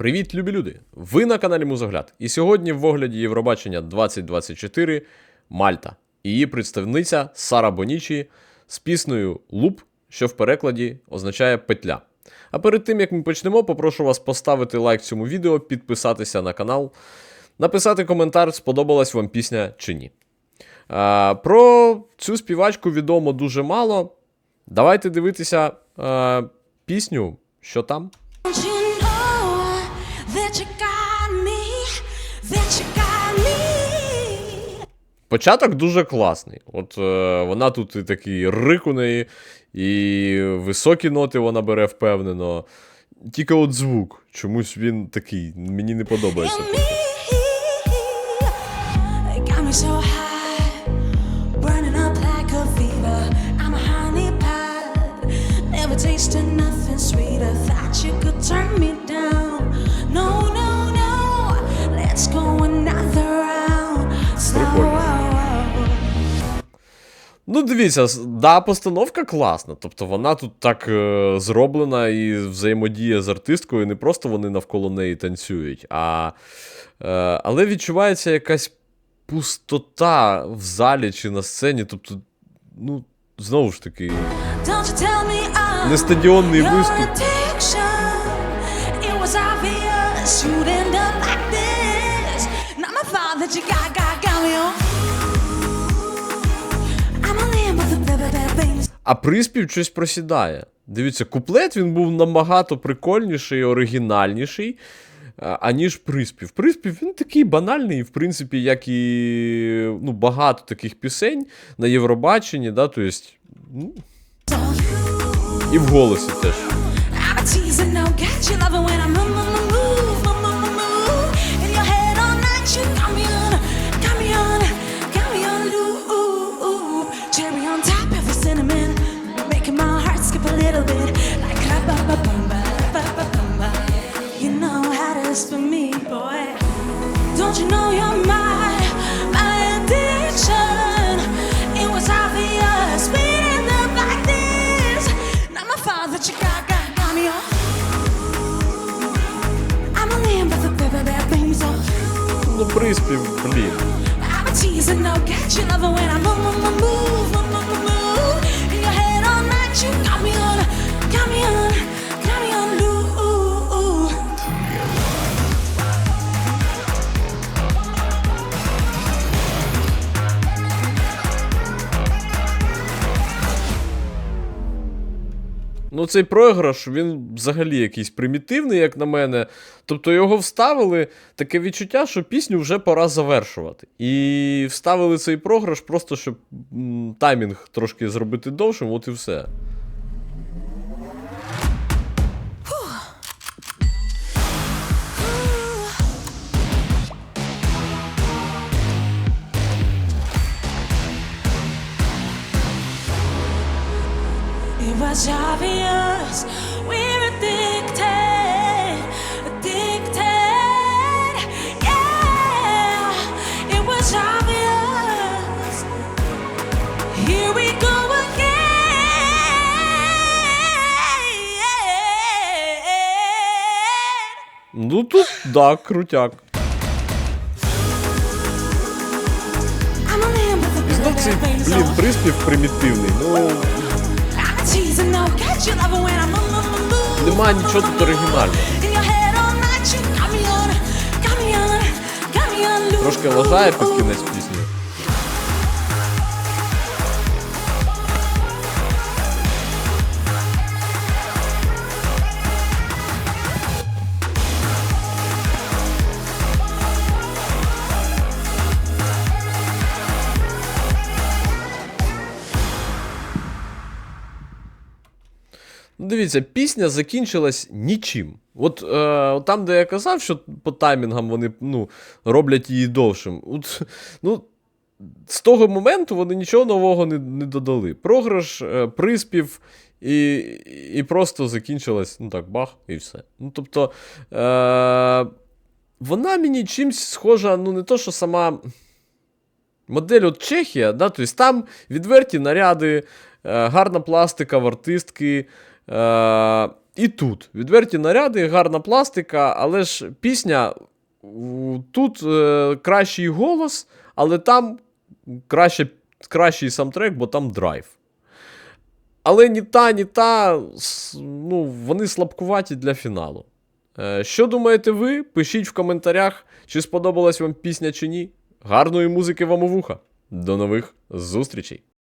Привіт, любі люди! Ви на каналі Музогляд. І сьогодні в огляді Євробачення 2024 Мальта і її представниця Сара Бонічі з піснею Луп, що в перекладі означає петля. А перед тим як ми почнемо, попрошу вас поставити лайк цьому відео, підписатися на канал, написати коментар, сподобалась вам пісня чи ні. А, про цю співачку відомо дуже мало. Давайте дивитися а, пісню, що там. Початок дуже класний. От е, вона тут і такий рик у неї, і високі ноти вона бере впевнено. Тільки от звук. Чомусь він такий, мені не подобається. And me, Ну, дивіться, да, постановка класна. Тобто вона тут так е, зроблена і взаємодіє з артисткою, не просто вони навколо неї танцюють, а. Е, але відчувається якась пустота в залі чи на сцені. Тобто, ну, знову ж таки, не стадіонний виступ. that you got, got, А приспів щось просідає. Дивіться, куплет він був набагато прикольніший, і оригінальніший, аніж приспів. Приспів він такий банальний, в принципі, як і ну, багато таких пісень на Євробаченні, да, то есть, ну, і в голосі теж. Приспів, блін. Ну, цей програш, він взагалі якийсь примітивний, як на мене. Тобто його вставили таке відчуття, що пісню вже пора завершувати. І вставили цей програш просто, щоб м, таймінг трошки зробити довшим, от і все. Was obvious we're addicted, addicted. Yeah, it was obvious. Here we go again. Ну тут, да, крутяк. Знов цей, блін, приспів примітивний. Ну, I'm a teasing, no catch you love it when I'm move, move, move, move. нема нічого тут оригінального. Трошки лажає під кінець пісні. Дивіться, пісня закінчилась нічим. От е, там, де я казав, що по таймінгам вони ну, роблять її довшим. От, ну, з того моменту вони нічого нового не, не додали. Програш, е, приспів, і, і просто закінчилась, ну так, бах, і все. Ну, тобто, е, вона мені чимсь схожа, ну, не то, що сама. Модель от Чехія, да, тобто там відверті наряди, е, гарна пластика в артистки. Е, І тут відверті наряди, гарна пластика, але ж пісня тут е, кращий голос, але там краще, кращий самтрек, бо там драйв. Але ні та, ні та, ну, вони слабкуваті для фіналу. Е, що думаєте ви? Пишіть в коментарях, чи сподобалась вам пісня чи ні. Гарної музики вам у вуха. До нових зустрічей!